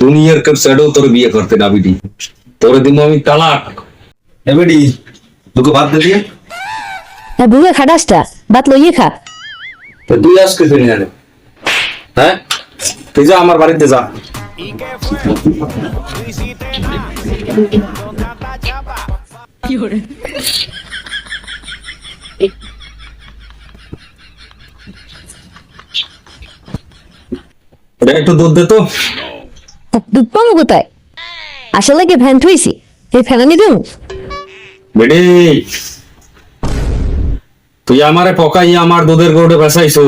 দুনিয়ার কেউ স্যাডও তোর বিয়ে করতে না বিডি তোরে দিব আমি তালাক। এবারে তোকে বাদ দে দিয়ে। হ্যাঁ বুড়ো খাটাসটা বাত লইয়ে খা। তো তুই আজকে নিয়ে হ্যাঁ? তুই যা আমার বাড়িতে যা। একটু দুধ দে তো। দুধ পাবো আসলে কি ভ্যান থইছি এই ফেলানি দিন বেডি, তুই আমারে পকাই আমার দুধের গরুটে বেসাইছো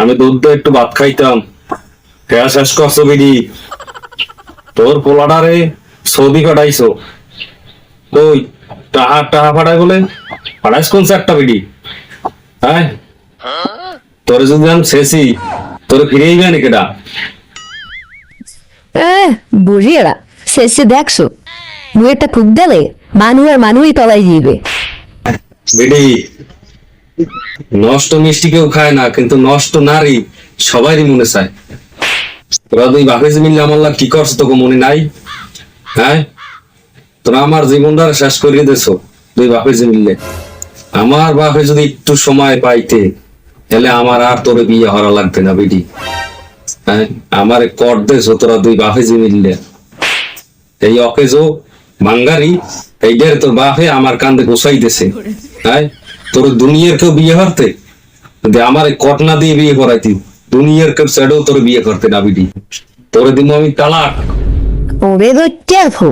আমি দুধ দিয়ে একটু ভাত খাইতাম। খেয়া শেষ করছ বিডি? তোর পোলাডারে সৌদি কাটাইছো ওই টাহা টাহা ফাটাই বলে? ফাটাইস কোন একটা বিডি? হ্যাঁ? তোর যদি আমি শেষই তোর ফিরেই গেনি কেডা শেষে দেখছ। খুব দিলে মানুষ আর মানুষই তলায় নষ্ট মিষ্টি কেউ খায় না, কিন্তু নষ্ট নারী সবারই মনে চায়। তোরা দুই বাপে মিললে আমার লাগ কি করছ, তোকে মনে নাই? হ্যাঁ? তোরা আমার জীবনটা শেষ করিয়ে দেছো দুই বাপে যে মিললে আমার বাপে যদি একটু সময় পাইতে, তাহলে আমার আর তোরে বিয়ে হরা লাগবে না হ্যাঁ আমার কর দেছো তোরা দুই যে মিললে। এই অকেজো বাঙ্গারি এইটার তোর বাপে আমার কান্দে দেছে হ্যাঁ? তোর দুনিয়ার কেউ বিয়ে করতে? আমার কটনা দিয়ে বিয়ে করাইতি। দুনিয়ার কেউ স্যাডও তোর বিয়ে করতে না বিডি তোরে দিব আমি তালাক। ওরে টেরফো